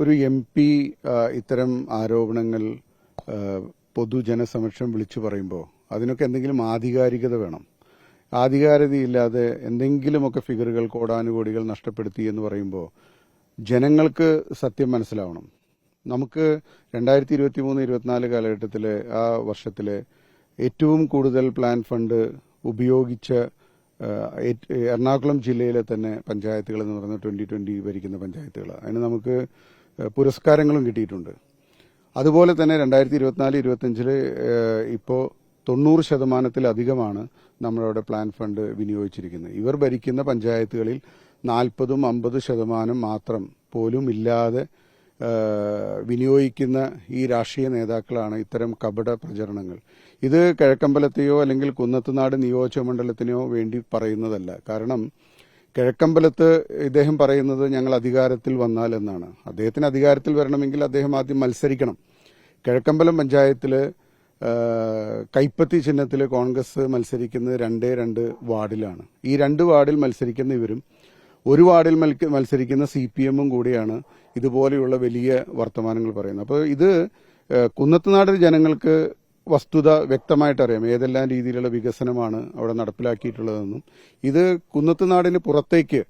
ഒരു M P ഇത്തരം ആരോപണങ്ങൾ പൊതുജനസമക്ഷം വിളിച്ചു പറയുമ്പോൾ അതിനൊക്കെ എന്തെങ്കിലും ആധികാരികത വേണം. ആധികാരികതയില്ലാതെ എന്തെങ്കിലുമൊക്കെ ഫിഗറുകൾ കോടാനുകോടികൾ നഷ്ടപ്പെടുത്തി എന്ന് പറയുമ്പോൾ ജനങ്ങൾക്ക് സത്യം മനസ്സിലാവണം. നമുക്ക് രണ്ടായിരത്തി ഇരുപത്തി മൂന്ന് ഇരുപത്തിനാല് കാലഘട്ടത്തിലെ ആ വർഷത്തിലെ ഏറ്റവും കൂടുതൽ പ്ലാൻ ഫണ്ട് ഉപയോഗിച്ച എറണാകുളം ജില്ലയിലെ തന്നെ പഞ്ചായത്തുകൾ എന്ന് പറയുന്നത് ട്വന്റി ട്വന്റി ഭരിക്കുന്ന പഞ്ചായത്തുകൾ അതിന് നമുക്ക് പുരസ്കാരങ്ങളും കിട്ടിയിട്ടുണ്ട്. അതുപോലെ തന്നെ രണ്ടായിരത്തി ഇരുപത്തിനാല് ഇരുപത്തിയഞ്ചിൽ ഇപ്പോൾ തൊണ്ണൂറ് ശതമാനത്തിലധികമാണ് നമ്മളവിടെ പ്ലാൻ ഫണ്ട് വിനിയോഗിച്ചിരിക്കുന്നത്. ഇവർ ഭരിക്കുന്ന പഞ്ചായത്തുകളിൽ നാൽപ്പതും അമ്പത് ശതമാനം മാത്രം പോലും ഇല്ലാതെ വിനിയോഗിക്കുന്ന ഈ രാഷ്ട്രീയ നേതാക്കളാണ് ഇത്തരം കപട പ്രചരണങ്ങൾ. ഇത് കിഴക്കമ്പലത്തെയോ അല്ലെങ്കിൽ കുന്നത്തുനാട് നിയോജക മണ്ഡലത്തിനോ വേണ്ടി പറയുന്നതല്ല. കാരണം കിഴക്കമ്പലത്ത് ഇദ്ദേഹം പറയുന്നത് ഞങ്ങൾ അധികാരത്തിൽ വന്നാൽ എന്നാണ്. അദ്ദേഹത്തിന് അധികാരത്തിൽ വരണമെങ്കിൽ അദ്ദേഹം ആദ്യം മത്സരിക്കണം. കിഴക്കമ്പലം പഞ്ചായത്തിൽ കൈപ്പത്തി ചിഹ്നത്തിൽ കോൺഗ്രസ് മത്സരിക്കുന്നത് രണ്ടേ രണ്ട് വാർഡിലാണ്. ഈ രണ്ട് വാർഡിൽ മത്സരിക്കുന്ന ഇവരും ഒരു വാർഡിൽ മത്സരിക്കുന്ന സി പി എമ്മും കൂടിയാണ് ഇതുപോലെയുള്ള വലിയ വർത്തമാനങ്ങൾ പറയുന്നത്. അപ്പോൾ ഇത് കുന്നത്തുനാട് ജനങ്ങൾക്ക് വസ്തുത വ്യക്തമായിട്ട് അറിയാം ഏതെല്ലാം രീതിയിലുള്ള വികസനമാണ് അവിടെ നടപ്പിലാക്കിയിട്ടുള്ളതെന്നും. ഇത് കുന്നത്തുനാടിന് പുറത്തേക്ക്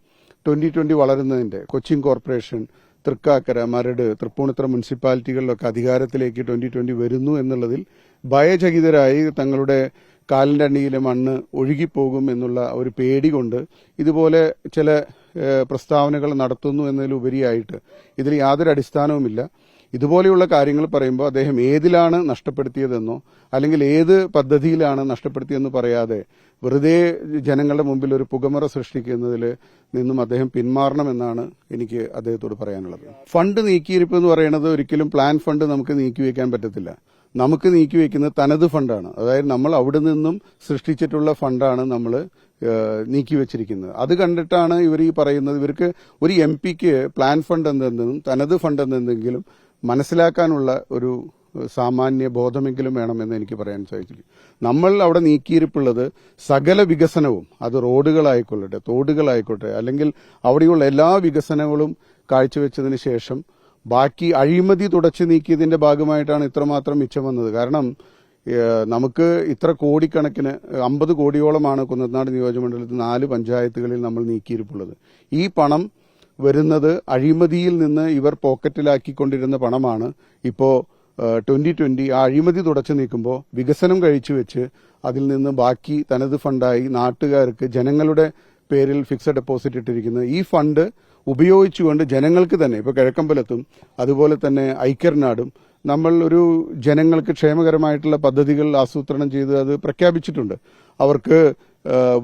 ട്വന്റി ട്വന്റി വളരുന്നതിന്റെ കൊച്ചിൻ കോർപ്പറേഷൻ തൃക്കാക്കര മരട് തൃപ്പൂണിത്തറ മുനിസിപ്പാലിറ്റികളിലൊക്കെ അധികാരത്തിലേക്ക് ട്വന്റി ട്വന്റി വരുന്നു എന്നുള്ളതിൽ ഭയചകിതരായി തങ്ങളുടെ കാലിന്റെ അണിയിലെ മണ്ണ് ഒഴുകിപ്പോകും എന്നുള്ള ഒരു പേടി കൊണ്ട് ഇതുപോലെ ചില പ്രസ്താവനകൾ നടത്തുന്നു എന്നതിലുപരിയായിട്ട് ഇതിൽ യാതൊരു അടിസ്ഥാനവുമില്ല. ഇതുപോലെയുള്ള കാര്യങ്ങൾ പറയുമ്പോൾ അദ്ദേഹം ഏതിലാണ് നഷ്ടപ്പെടുത്തിയതെന്നോ അല്ലെങ്കിൽ ഏത് പദ്ധതിയിലാണ് നഷ്ടപ്പെടുത്തിയെന്ന് പറയാതെ വെറുതെ ജനങ്ങളുടെ മുമ്പിൽ ഒരു പുകമറ സൃഷ്ടിക്കുന്നതിൽ നിന്നും അദ്ദേഹം പിന്മാറണമെന്നാണ് എനിക്ക് അദ്ദേഹത്തോട് പറയാനുള്ളത്. ഫണ്ട് നീക്കിയിരിപ്പ് എന്ന് പറയുന്നത് ഒരിക്കലും പ്ലാൻ ഫണ്ട് നമുക്ക് നീക്കിവെക്കാൻ പറ്റത്തില്ല. നമുക്ക് നീക്കിവെക്കുന്നത് തനത് ഫണ്ടാണ്. അതായത് നമ്മൾ അവിടെ നിന്നും സൃഷ്ടിച്ചിട്ടുള്ള ഫണ്ടാണ് നമ്മൾ നീക്കിവെച്ചിരിക്കുന്നത് അത് കണ്ടിട്ടാണ് ഇവർ ഈ പറയുന്നത്. ഇവർക്ക് ഒരു എം പിക്ക് പ്ലാൻ ഫണ്ട് എന്തെന്നും തനത് ഫണ്ട് എന്തെങ്കിലും മനസ്സിലാക്കാനുള്ള ഒരു സാമാന്യ ബോധമെങ്കിലും വേണമെന്ന് എനിക്ക് പറയാൻ സാധിച്ചില്ല. നമ്മൾ അവിടെ നീക്കിയിരിപ്പുള്ളത് സകല വികസനവും അത് റോഡുകളായിക്കൊള്ളട്ടെ തോടുകളായിക്കോട്ടെ അല്ലെങ്കിൽ അവിടെയുള്ള എല്ലാ വികസനങ്ങളും കാഴ്ചവെച്ചതിന് ശേഷം ബാക്കി അഴിമതി തുടച്ചു നീക്കിയതിന്റെ ഭാഗമായിട്ടാണ് ഇത്രമാത്രം മിച്ചം വന്നത്. കാരണം നമുക്ക് ഇത്ര കോടിക്കണക്കിന് അമ്പത് കോടിയോളമാണ് കുന്നത്തനാട് നിയോജകമണ്ഡലത്തിൽ നാല് പഞ്ചായത്തുകളിൽ നമ്മൾ നീക്കിയിരിപ്പുള്ളത്. ഈ പണം വരുന്നത് അഴിമതിയിൽ നിന്ന് ഇവർ പോക്കറ്റിലാക്കിക്കൊണ്ടിരുന്ന പണമാണ്. ഇപ്പോൾ ട്വന്റി ട്വന്റി ആ അഴിമതി തുടച്ചു നീക്കുമ്പോൾ വികസനം കഴിച്ചു വെച്ച് അതിൽ നിന്ന് ബാക്കി തനത് ഫണ്ടായി നാട്ടുകാർക്ക് ജനങ്ങളുടെ പേരിൽ ഫിക്സഡ് ഡെപ്പോസിറ്റ് ഇട്ടിരിക്കുന്നത് ഈ ഫണ്ട് ഉപയോഗിച്ചുകൊണ്ട് ജനങ്ങൾക്ക് തന്നെ ഇപ്പോൾ കിഴക്കമ്പലത്തും അതുപോലെ തന്നെ ഐക്യർനാടും നമ്മൾ ഒരു ജനങ്ങൾക്ക് ക്ഷേമകരമായിട്ടുള്ള പദ്ധതികൾ ആസൂത്രണം ചെയ്ത് അത് പ്രഖ്യാപിച്ചിട്ടുണ്ട്. അവർക്ക്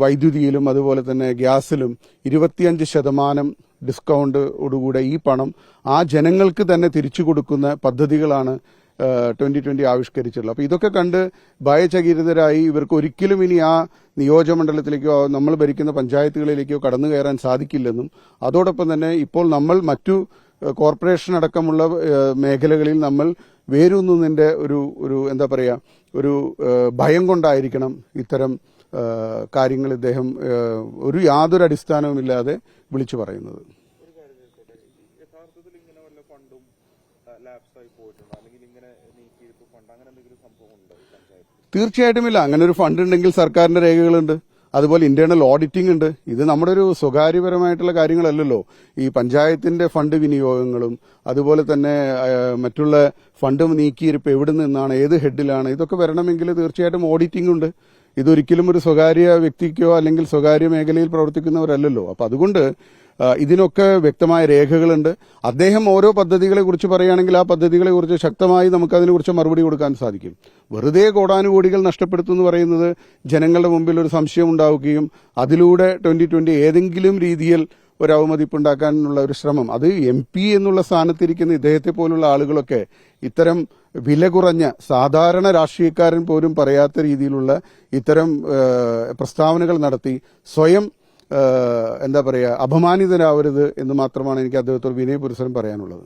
വൈദ്യുതിയിലും അതുപോലെ തന്നെ ഗ്യാസിലും ഇരുപത്തിയഞ്ച് ശതമാനം ഡിസ്കൗണ്ടോടുകൂടെ ഈ പണം ആ ജനങ്ങൾക്ക് തന്നെ തിരിച്ചു കൊടുക്കുന്ന പദ്ധതികളാണ് ട്വന്റി ട്വന്റി ആവിഷ്കരിച്ചിട്ടുള്ളത്. അപ്പോൾ ഇതൊക്കെ കണ്ട് ഭയചകിരിതരായി ഇവർക്ക് ഒരിക്കലും ഇനി ആ നിയോജകമണ്ഡലത്തിലേക്കോ നമ്മൾ ഭരിക്കുന്ന പഞ്ചായത്തുകളിലേക്കോ കടന്നു കയറാൻ സാധിക്കില്ലെന്നും അതോടൊപ്പം തന്നെ ഇപ്പോൾ നമ്മൾ മറ്റു കോർപ്പറേഷൻ അടക്കമുള്ള മേഖലകളിൽ നമ്മൾ വേരൂന്നുന്നതിന്റെ ഒരു ഒരു എന്താ പറയുക ഒരു ഭയം കൊണ്ടായിരിക്കണം ഇത്തരം കാര്യങ്ങൾ ഇദ്ദേഹം ഒരു യാതൊരു അടിസ്ഥാനവുമില്ലാതെ വിളിച്ചു പറയുന്നത്. തീർച്ചയായിട്ടും ഇല്ല. അങ്ങനെ ഒരു ഫണ്ട് ഉണ്ടെങ്കിൽ സർക്കാരിന്റെ രേഖകളുണ്ട്. അതുപോലെ ഇന്റേണൽ ഓഡിറ്റിംഗ് ഉണ്ട്. ഇത് നമ്മുടെ ഒരു സ്വകാര്യപരമായിട്ടുള്ള കാര്യങ്ങളല്ലല്ലോ. ഈ പഞ്ചായത്തിന്റെ ഫണ്ട് വിനിയോഗങ്ങളും അതുപോലെ തന്നെ മറ്റുള്ള ഫണ്ട് നീക്കിയിരിപ്പ് എവിടെ നിന്നാണ് ഏത് ഹെഡിലാണ് ഇതൊക്കെ വരണമെങ്കിൽ തീർച്ചയായിട്ടും ഓഡിറ്റിംഗ് ഉണ്ട്. ഇതൊരിക്കലും ഒരു സ്വകാര്യ വ്യക്തിക്കോ അല്ലെങ്കിൽ സ്വകാര്യ മേഖലയിൽ പ്രവർത്തിക്കുന്നവരല്ലല്ലോ. അപ്പൊ അതുകൊണ്ട് ഇതിനൊക്കെ വ്യക്തമായ രേഖകളുണ്ട്. അദ്ദേഹം ഓരോ പദ്ധതികളെ കുറിച്ച് പറയുകയാണെങ്കിൽ ആ പദ്ധതികളെ കുറിച്ച് ശക്തമായി നമുക്ക് അതിനെക്കുറിച്ച് മറുപടി കൊടുക്കാൻ സാധിക്കും. വെറുതെ കോടാനുകോടികൾ നഷ്ടപ്പെടുത്തുമെന്ന് പറയുന്നത് ജനങ്ങളുടെ മുമ്പിൽ ഒരു സംശയം ഉണ്ടാവുകയും അതിലൂടെ ട്വന്റി ഏതെങ്കിലും രീതിയിൽ ഒരു അവമതിപ്പുണ്ടാക്കാനുള്ള ഒരു ശ്രമം. അത് എം പി എന്നുള്ള സ്ഥാനത്തിരിക്കുന്ന ഇദ്ദേഹത്തെ പോലുള്ള ആളുകളൊക്കെ ഇത്തരം വില കുറഞ്ഞ സാധാരണ രാഷ്ട്രീയക്കാരൻ പോലും പറയാത്ത രീതിയിലുള്ള ഇത്തരം പ്രസ്താവനകൾ നടത്തി സ്വയം എന്താ പറയുക അപമാനിതരാവരുത് എന്ന് മാത്രമാണ് എനിക്ക് അദ്ദേഹത്തോട് വിനയപുരസരം പറയാനുള്ളത്.